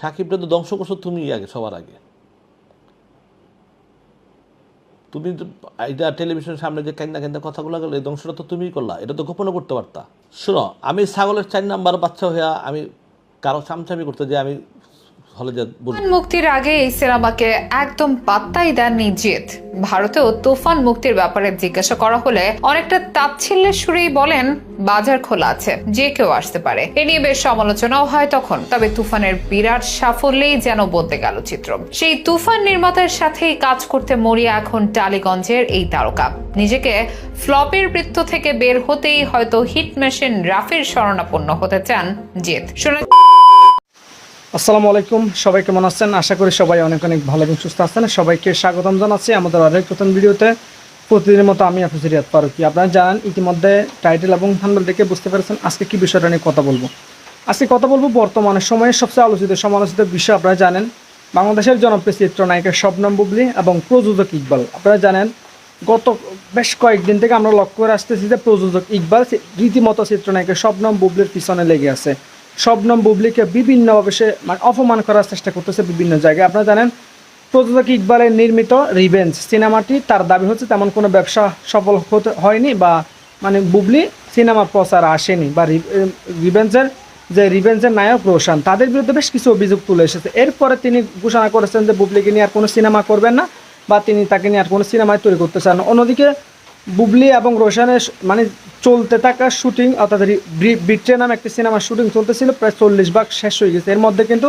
সাকিবটা তো ধ্বংস করছ তুমি আগে, সবার আগে। তুমি এটা টেলিভিশনের সামনে যে কান্না কান্না কথাগুলো গেলো, এই ধ্বংসটা তো তুমিই করলা, এটা তো গোপনও করতে পারতা। শোনো, আমি ছাগলের চার নাম্বার বাচ্চা হইয়া আমি কারও চামচামি করতে যে আমি মুক্তির আগে এই সিনেমাকে একদম পাত্তাই দেননি ভারতেও তুফান মুক্তির ব্যাপারে জিজ্ঞাসা করা হলে অনেকটা তাচ্ছিল্যের সুরেই বলেন, বাজার খোলা আছে, যে কেউ আসতে পারে। এ নিয়ে বেশ সমালোচনাও হয় তখন, তবে তুফানের বিরাট সাফল্যেই যেন বলতে গেল চিত্র। সেই তুফান নির্মাতার সাথেই কাজ করতে মরিয়া এখন টালিগঞ্জের এই তারকা। নিজেকে ফ্লপের বৃত্ত থেকে বের হতেই হয়তো হিট মেশিন রাফির শরণাপন্ন হতে চান জিৎ শোনা আসসালামু আলাইকুম, সবাই কেমন আছেন? আশা করি সবাই অনেক অনেক ভালো এবং সুস্থ আছেন। সবাইকে স্বাগতম জানাচ্ছি আমাদের আরেক নতুন ভিডিওতে। প্রতিদিনের মতো আমি হাফিজ রিয়াদ ফারুকি। আপনারা জানেন, ইতিমধ্যে টাইটেল এবং থাম্বনেল দেখে বুঝতে পেরেছেন আজকে কি বিষয়টা নিয়ে কথা বলব। আজকে কথা বলব বর্তমানে সময়ের সবচেয়ে আলোচিত, সমালোচিত বিষয় আপনারা জানেন, বাংলাদেশের জনপ্রিয় চিত্রনায়িকা শবনম বুবলি এবং প্রযোজক ইকবাল। আপনারা জানেন, গত বেশ কয়েকদিন থেকে আমরা লক্ষ্য করে আসতেছি যে প্রযোজক ইকবাল রীতিমতো চিত্রনায়িকা শবনম বুবলির পিছনে লেগে আছে। শবনম বুবলিকে বিভিন্নভাবে সে মানে অপমান করার চেষ্টা করতেছে বিভিন্ন জায়গায়। আপনারা জানেন, প্রযোজক ইকবালের নির্মিত রিভেঞ্জ সিনেমাটি, তার দাবি হচ্ছে তেমন কোনো ব্যবসা সফল হতে হয়নি বা মানে বুবলি সিনেমা প্রচার আসেনি বা রিভেঞ্জের যে রিভেঞ্জের নায়ক রোশান, তাদের বিরুদ্ধে বেশ কিছু অভিযোগ তুলে এসেছে। এরপরে তিনি ঘোষণা করেছেন যে বুবলিকে নিয়ে আর কোনো সিনেমা করবেন না বা তিনি তাকে নিয়ে আর কোনো সিনেমায় তৈরি করতে চান অন্যদিকে বুবলি এবং রোশানের মানে চলতে থাকা শুটিং, অর্থাৎ বিট্রে নামে একটি সিনেমার শুটিং চলতেছিল, প্রায় চল্লিশ ভাগ শেষ হয়ে গেছে। এর মধ্যে কিন্তু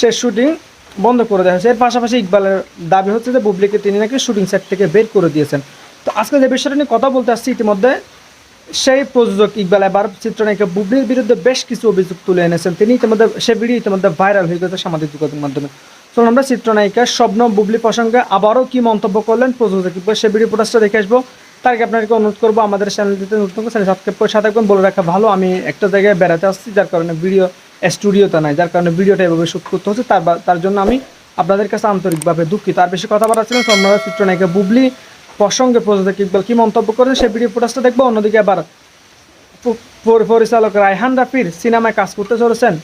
শেষ শুটিং বন্ধ করে দেওয়া হয়েছে। এর পাশাপাশি ইকবালের দাবি হচ্ছে যে বুবলিকে তিনি নাকি শুটিং সেট থেকে বের করে দিয়েছেন। তো আজকে যে বিষয়টা নিয়ে কথা বলতে আসছি, ইতিমধ্যে সেই প্রযোজক ইকবাল এবার চিত্রনায়িকা বুবলির বিরুদ্ধে বেশ কিছু অভিযোগ তুলে এনেছেন। তিনি ইতিমধ্যে সে ভিডিও ইতিমধ্যে ভাইরাল হয়ে গেছে সামাজিক যোগাযোগ মাধ্যমে। চলুন আমরা চিত্রনায়িকা স্বপ্ন বুবলি প্রসঙ্গে আবারও কি মন্তব্য করলেন প্রযোজক ইকবাল, সে ভিডিও ফুটেজটা দেখে আসব। তার আগে আপনাকে অনুরোধ করব, আমাদের চ্যানেলটিতে নতুন চ্যানেল সাবস্ক্রাইব করে সাথে বলে রাখা ভালো। আমি একটা জায়গায় বেড়াতে আসছি, যার কারণে ভিডিও স্টুডিওতে নাই, যার কারণে ভিডিওটা এভাবে শুট করতে হচ্ছে। তার তার জন্য আমি আপনাদের কাছে আন্তরিকভাবে দুঃখিত। আর বেশি কথা বলা ছিলেন আপনারা চিত্রনায়িকা বুবলি প্রসঙ্গে প্রযোজক ইকবাল কি মন্তব্য করেন সেই ভিডিও ফুটেজটা দেখব। অন্যদিকে আবার পরিচালক রায়হান রাফির সিনেমায় কাজ করতে চলেছেন।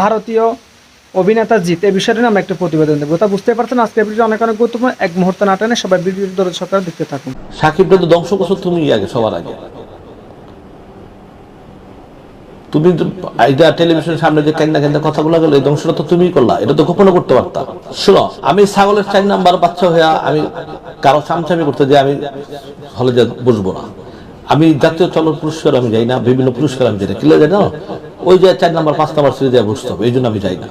ভারতীয় অভিনেতা জিৎ এই বিষয়টা আমরা একটা প্রতিবেদন দেবো। তা বুঝতে পারছেন আজকের ভিডিও অনেক অনেক গুরুত্বপূর্ণ। এক মুহূর্তে না টেনে সবাই ভিডিও ধরে সকালে দেখতে থাকুন। সাকিবটা তো ধ্বংস করছ তুমি আগে, সবার আগে। তুমি এটা সামনে যে কথাগুলো গেলো, এই তো করলা, এটা তো গোপনও করতে পারতা। শোনো, আমি ছাগলের চার নাম্বার বাচ্চা হইয়া আমি কারও চামচামি করতে যে আমি হলে যে না। আমি জাতীয় চলন পুরস্কার আমি যাই না, বিভিন্ন পুরস্কার আমি যাই না কিলে যাই না ওই যে চার নাম্বার, পাঁচ নাম্বার সিরিজে বুঝতে হবে, এই জন্য আমি যাই না।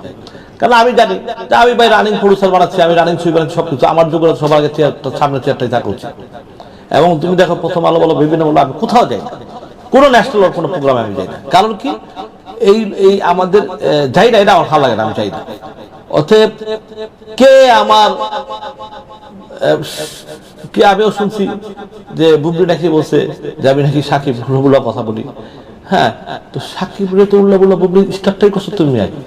কারণ আমি জানি যে আমি ভাই রানিং প্রডিউসার বানাচ্ছি, আমি রানিং সুই বানাচ্ছি, সবকিছু আমার যুগের সবার আগে চেয়ারটা সামনে চেয়ারটাই থাকা উচিত। এবং তুমি দেখো, প্রথম আলো বলো, বিভিন্ন বলো, আমি কোথাও যাই না। কোনো ন্যাশনাল কোনো প্রোগ্রামে আমি যাই না। কারণ কি? এই এই আমাদের যাই না, এটা আমার ভালো লাগে না, আমি যাই না। অতএব, কে আমার কে আমিও শুনছি যে বুবলি নাকি বলছে যে আমি নাকি সাকিব কথা বলি। হ্যাঁ তো সাকিব রে তো উল্লা বুল্লা বুবলি স্টার্টটাই করছ তুমি আগে।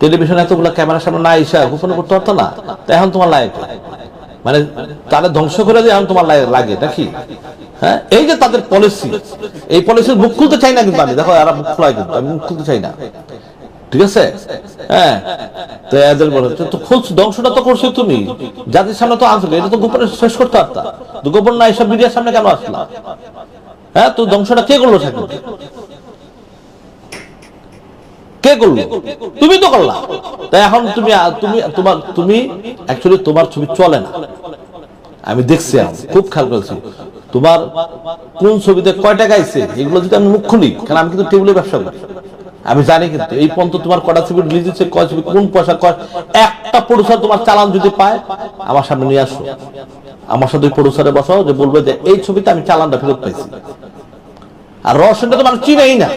টেলিভিশন এতগুলো ক্যামেরার সামনে না এসে গোপন করতে পারতো না? এখন তোমার লাগে। মানে তারা ধ্বংস করে দিয়ে এখন তোমার লাগে- নাকি হ্যাঁ? এই যে তাদের পলিসি এই পলিসির মুখ খুলতে চাই না কিন্তু আমি। দেখো, এরা মুখ কিন্তু, আমি মুখ খুলতে চাই না। ঠিক আছে? হ্যাঁ? তো এদের বলে, তো- খোঁজ, ধ্বংসটা তো করছ তুমি। জাতির সামনে তো আসবে এটা তো গোপনে শেষ করতে পারতা। তো গোপন না এসব মিডিয়ার সামনে কেন আসলাম হ্যাঁ? তো ধ্বংসটা কে করল সাকিব কে করল? তুমি তো করলা। তাই এখন তুমি তুমি তোমার তুমি অ্যাকচুয়ালি তোমার ছবি চলে না। আমি দেখছি খুব খেয়াল করেছি। তোমার কোন ছবিতে কয় টাকা আইছে এগুলো যদি আমি মুখ খুলি, কারণ আমি কিন্তু টেবিলে ব্যবসা করি। আমি জানি কিন্তু, এই পর্যন্ত তোমার কটা ছবি রিলিজ হচ্ছে কয় ছবি, কোন পয়সা, কয় একটা প্রডিউসার তোমার চালান যদি পায়, আমার সামনে নিয়ে আসো। আমার সাথে প্রডিউসারে বসাও যে বলবে যে, এই ছবিতে আমি চালানটা ফেরত পাইছি। আর রহস্যটা তো মানুষ চিনেই না।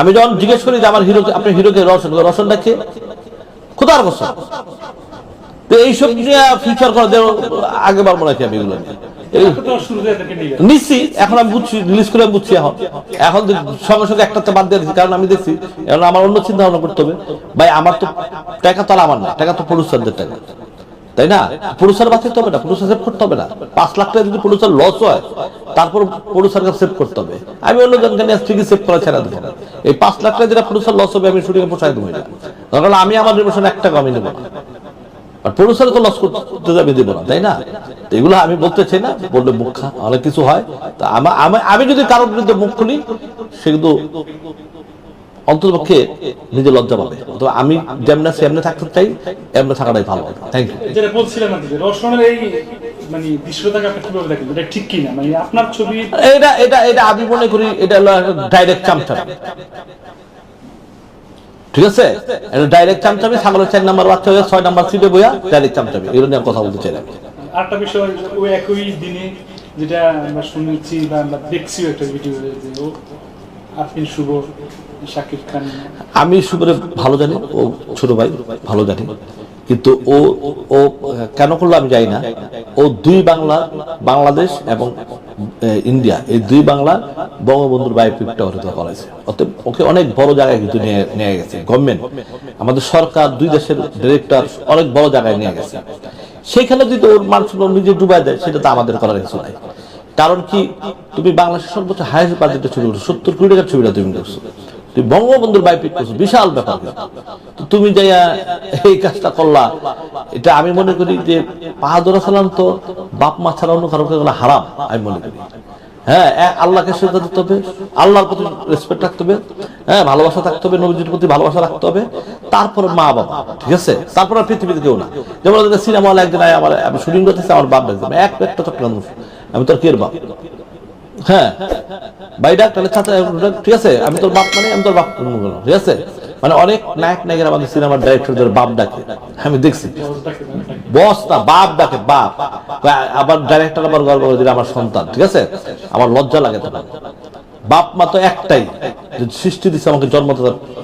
আমি যখন জিজ্ঞেস করি যে আমার হিরো আপনি হিরোকে রসন রসনটা কে? খোদার কসম। তো এইসব নিয়ে ফিচার করা দেও আগে মনে রাখি আমি এগুলো নিয়ে। এখন আমি বুঝছি রিলিজ করে বুঝছি এখন। এখন সঙ্গে সঙ্গে একটা বাদ দিয়ে দিচ্ছি কারণ আমি দেখছি, এখন আমার অন্য চিন্তা ভাবনা করতে হবে। ভাই, আমার তো টাকা তো আমার না, টাকা তো প্রডিউসারদের টাকা। তাই না? প্রডিউসার বাঁচাতে হবে না প্রডিউসার সেভ করতে হবে না। পাঁচ লাখ টাকা যদি প্রডিউসার লস হয়, তারপর প্রডিউসারকে সেভ করতে হবে। আমি অন্য জনকে নিয়ে ঠিকই সেভ করা ছেড়ে দেবো। এই পাঁচ লাখ টাকা যেটা প্রডিউসার লস হবে, আমি শুটিং এ পোষায় দেবো না কারণ আমি আমার রিমোশন এক টাকা আমি নেব না। আর প্রডিউসার তো লস করতে যাবে, দিব না, তাই না? এগুলো আমি বলতে চাই না, বললে মুখ অনেক কিছু হয়। তা আমি যদি কারোর বিরুদ্ধে মুখ খুলি, সে কিন্তু অন্ততপক্ষে নিজে লজ্জা পাবে। তো আমি যেমন আছি এমনি থাকতে চাই এমনি থাকাটাই ভালো। থ্যাংক ইউ যেটা যে রসনের এই মানে দৃশ্যটাকে আপনি কীভাবে দেখেন? এটা ঠিক কি না মানে আপনার ছবি এটা এটা এটা আমি মনে করি এটা হলো ডাইরেক্ট চামচামি। ঠিক আছে? এটা ডাইরেক্ট চামচামি ছাগলের চার নাম্বার বাচ্চা হয়ে ছয় নাম্বার সিটে বইয়া ডাইরেক্ট চামচামি। এগুলো নিয়ে কথা বলতে চাই। আরেকটা বিষয় ওই একই দিনে যেটা আমরা শুনেছি বা আমরা দেখছিও একটা ভিডিও আমি সুবরে ভালো জানি, ও ছোট ভাই, ভালো জানি। কিন্তু ও ও, কেন করল আমি জানি না। ও দুই বাংলা, বাংলাদেশ এবং ইন্ডিয়া, এই দুই বাংলা বঙ্গবন্ধুর বায়োপিকটা ওটা করাইছে অতএব ওকে অনেক বড় জায়গায় কিন্তু নিয়ে নিয়ে গেছে গভর্নমেন্ট আমাদের সরকার, দুই দেশের ডিরেক্টর অনেক বড় জায়গায় নিয়ে গেছে। সেখানে যদি ওর মানুষ নিজে ডুবাই দেয়, সেটা তো আমাদের করার কিছু নাই। কারণ কি? তুমি বাংলাদেশের সর্বোচ্চ হাইয়েস্ট বাজেটের ছবি করছ সত্তর কোটি টাকার ছবিটা তুমি করছ তুমি বঙ্গবন্ধুর বাইপিক করছ, বিশাল ব্যাপার। তো তুমি যাইয়া এই কাজটা করলা, এটা আমি মনে করি যে বাহাদুর সালাম তো বাপ মা ছাড়া অন্য কারও কাছে হারাম, আমি মনে করি। হ্যাঁ আল্লাহকে শ্রদ্ধা দিতে হবে, আল্লাহর প্রতি রেসপেক্ট রাখতে হবে হ্যাঁ ভালোবাসা থাকতে হবে, নবীজির প্রতি ভালোবাসা রাখতে হবে, তারপর মা বাবা, ঠিক আছে? তারপর পৃথিবীতে কেউ না। যেমন সিনেমা হলে একদিন আমার, আমি শুটিং করতেছি, আমার বাপ এক একটা আমি তোর কের বাপ। হ্যাঁ ভাই ডাক, তাহলে চাচা, ঠিক আছে, আমি তোর বাপ মানে আমি তোর বাপ ঠিক আছে? মানে অনেক নায়ক, নায়কের আমাদের সিনেমার ডাইরেক্টরদের বাপ ডাকে, আমি দেখছি। বস না, বাপ ডাকে, বাপ। আবার ডাইরেক্টর আবার গর্ব করে আমার সন্তান, ঠিক আছে? আমার লজ্জা লাগে তখন। বাপ মা তো একটাই সৃষ্টি দিচ্ছে আমাকে, জন্ম তো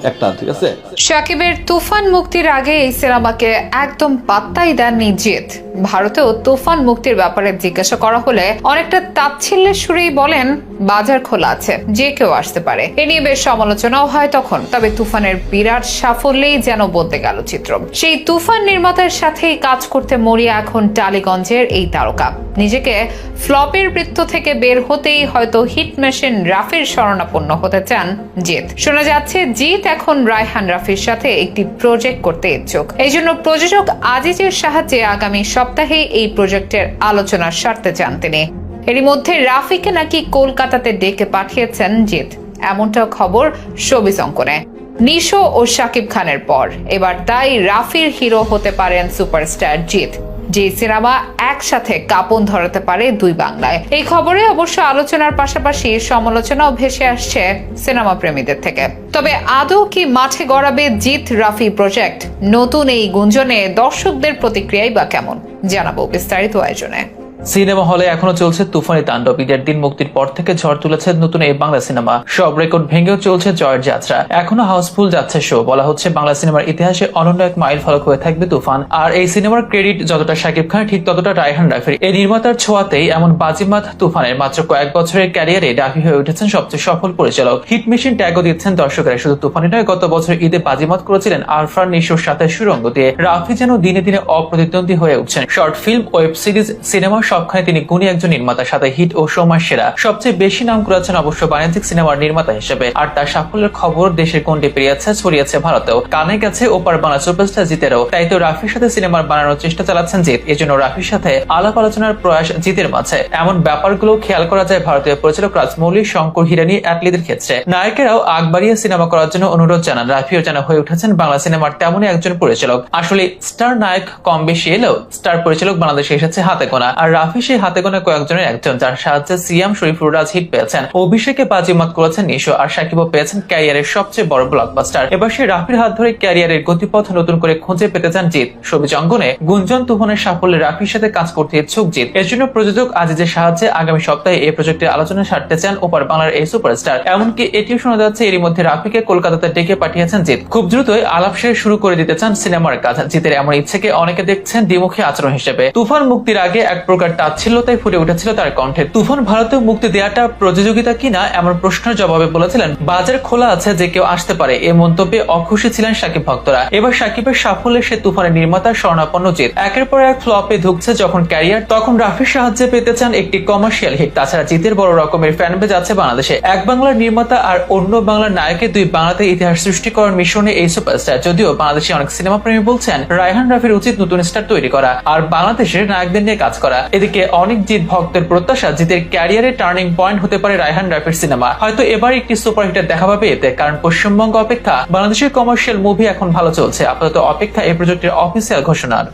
একটা, ঠিক আছে? শাকিবের তুফান মুক্তির আগে এই সিনেমাকে একদম পাত্তাই দেননি জিৎ। ভারতেও তুফান মুক্তির ব্যাপারে জিজ্ঞাসা করা হলে অনেকটা তাচ্ছিল্যের সুরেই বলেন, বাজার খোলা আছে, যে কেউ আসতে পারে। এ নিয়ে বেশ সমালোচনাও হয় তখন, তবে তুফানের বিরাট সাফল্যেই যেন বলতে গেল চিত্র। সেই তুফান নির্মাতার সাথেই কাজ করতে মরিয়া এখন টালিগঞ্জের এই তারকা। নিজেকে ফ্লপের বৃত্ত থেকে বের হতেই হয়তো হিট মেশিন রাফির শরণাপন্ন হতে চান জিৎ। শোনা যাচ্ছে, জিৎ এখন রায়হান রাফির সাথে একটি প্রজেক্ট করতে ইচ্ছুক। এই জন্য প্রযোজক আজিজের সাহায্যে আগামী সপ্তাহে এই প্রজেক্টের আলোচনা সারতে চান তিনি। এরই মধ্যে রাফিকে নাকি কলকাতাতে ডেকে পাঠিয়েছেন জিৎ। এমনটা খবর শোবিজ অঙ্কনে। নিশো ও শাকিব খানের পর। এবার তাই রাফির হিরো হতে পারেন সুপারস্টার জিৎ। যে সিনেমা একসাথে কাপন ধরাতে পারে দুই বাংলায়। এই খবরে অবশ্য আলোচনার পাশাপাশি সমালোচনাও ভেসে আসছে সিনেমা প্রেমীদের থেকে। তবে আদৌ কি মাঠে গড়াবে জিৎ রাফি প্রজেক্ট? নতুন এই গুঞ্জনে দর্শকদের প্রতিক্রিয়াই বা কেমন? জানাব বিস্তারিত আয়োজনে। সিনেমা হলে এখনও চলছে তুফানি তাণ্ডব। ঈদের দিন মুক্তির পর থেকে ঝড় তুলেছে নতুন এই বাংলা সিনেমা। সব রেকর্ড ভেঙেও চলছে জয়ের যাত্রা। এখনও হাউসফুল যাচ্ছে শো। বলা হচ্ছে, বাংলা সিনেমার ইতিহাসে অনন্য এক মাইল ফলক হয়ে থাকবে তুফান। আর এই সিনেমার ক্রেডিট যতটা শাকিব খান, ঠিক ততটা রায়হান রাফির। এই নির্মাতার ছোঁয়াতেই এমন বাজিমাত তুফানের মাত্র কয়েক বছরের ক্যারিয়ারে রাফি হয়ে উঠেছেন সবচেয়ে সফল পরিচালক। হিট মেশিন ট্যাগও দিচ্ছেন দর্শকেরা। শুধু তুফানি নয়, গত বছর ঈদে বাজিমাত করেছিলেন আরফান নিশোর সাথে সুরঙ্গ দিয়ে। রাফি যেন দিনে দিনে অপ্রতিদ্বন্দ্বী হয়ে উঠছেন। Short film, web series, cinema সবখানে তিনি গুণী একজন নির্মাতার সাথে হিট ও সময় সেরা। সবচেয়ে বেশি নাম করেছেন অবশ্য বাণিজ্যিক সিনেমার নির্মাতা হিসেবে। আর তার সাফল্যের খবর দেশের কোনটি পেরিয়েছে, ছড়িয়েছে ভারতেও। কানে গেছে ওপার বাংলা সুপারস্টার জিতেরও। তাই তো রাফির সাথে সিনেমার বানানোর চেষ্টা চালাচ্ছেন জিৎ। এজন্য রাফির সাথে আলাপ আলোচনার প্রয়াস জিতের মাঝে। এমন ব্যাপারগুলো খেয়াল করা যায় ভারতীয় পরিচালক রাজমৌলি, শঙ্কর, হিরানি অ্যাটলিদের ক্ষেত্রে। নায়কেরাও আগ বাড়িয়ে সিনেমা করার জন্য অনুরোধ জানান। রাফিও যেন হয়ে উঠেছেন বাংলা সিনেমার তেমনই একজন পরিচালক। আসলে স্টার নায়ক কম বেশি এলেও স্টার পরিচালক বাংলাদেশে এসেছে হাতে গোনা। আর রাফি হাতে গোনা কয়েকজনের একজন, যার সাহায্যে সিয়াম শরীফুর রাজ হিট পেয়েছেন। অভিষেকে বাজিমাত করেছেন নিশো আর সাকিবও পেয়েছেন ক্যারিয়ারের সবচেয়ে বড় ব্লকবাস্টার এবার সেই রাফির হাত ধরে ক্যারিয়ারের গতিপথ নতুন করে খুঁজে পেতে চান জিৎ। সবিজ অঙ্গনে গুঞ্জন তুফানের সাফল্যে রাফির সাথে কাজ করতে ইচ্ছুক জিৎ। এর জন্য প্রযোজক আজিজের সাহায্যে আগামী সপ্তাহে এই প্রজেক্টের আলোচনা সারতে চান ওপার বাংলার এই সুপারস্টার। এমনকি এটিও শোনা যাচ্ছে এরই মধ্যে রাফিকে কলকাতাতে ডেকে পাঠিয়েছেন জিৎ। খুব দ্রুতই আলাপ শেষ শুরু করে দিতে চান সিনেমার কাজ। জিতের এমন ইচ্ছেকে অনেকে দেখছেন দ্বিমুখী আচরণ হিসেবে। তুফান মুক্তির আগে এক প্রকার করার তাচ্ছিল্যতাই ফুটে উঠেছিল তার কণ্ঠে। তুফান ভারতেও মুক্তি দেওয়াটা প্রতিযোগিতা কিনা এমন প্রশ্নের জবাবে বলেছিলেন, বাজার খোলা আছে যে কেউ আসতে পারে। এ মন্তব্যে অখুশি ছিলেন সাকিব ভক্তরা। এবার সাকিবের সাফল্যে সে তুফানের নির্মাতা স্বর্ণাপন্ন জিৎ একের পর এক ফ্লপে ঢুকছে যখন ক্যারিয়ার, তখন রাফির সাহায্যে পেতে চান একটি কমার্শিয়াল হিট। তাছাড়া জিতের বড় রকমের ফ্যান বেজ আছে বাংলাদেশে। এক বাংলার নির্মাতা আর অন্য বাংলার নায়কের দুই বাংলাতে ইতিহাস সৃষ্টি করার মিশনে এই সুপারস্টার। যদিও বাংলাদেশে অনেক সিনেমা প্রেমী বলছেন, রায়হান রাফির উচিত নতুন স্টার তৈরি করা, আর বাংলাদেশের নায়কদের নিয়ে কাজ করা। এদিকে অনেক জিত ভক্তের প্রত্যাশা জিতের ক্যারিয়ারে টার্নিং পয়েন্ট হতে পারে রায়হান রাফির সিনেমা। হয়তো এবার একটি সুপার হিটার দেখা পাবে এতে, কারণ পশ্চিমবঙ্গ অপেক্ষা বাংলাদেশের কমার্শিয়াল মুভি এখন ভালো চলছে। আপাতত অপেক্ষা এই প্রজেক্টের অফিসিয়াল ঘোষণার।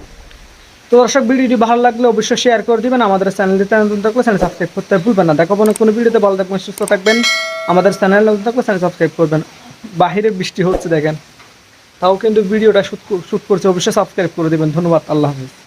তো দর্শক, ভিডিওটি ভালো লাগলে অবশ্যই শেয়ার করে দিবেন। আমাদের চ্যানেলটিতে নতুন থাকলে চ্যানেল সাবস্ক্রাইব করতে ভুলবেন না। দেখাবো না কোনো ভিডিওতে। ভালো থাকবেন, সুস্থ থাকবেন। আমাদের চ্যানেল নতুন থাকলে চ্যানেল সাবস্ক্রাইব করবেন। বাহিরে বৃষ্টি হচ্ছে, দেখেন। তাও কিন্তু ভিডিওটা শুট শুট করছে, অবশ্যই সাবস্ক্রাইব করে দেবেন। ধন্যবাদ, আল্লাহ হাফিজ।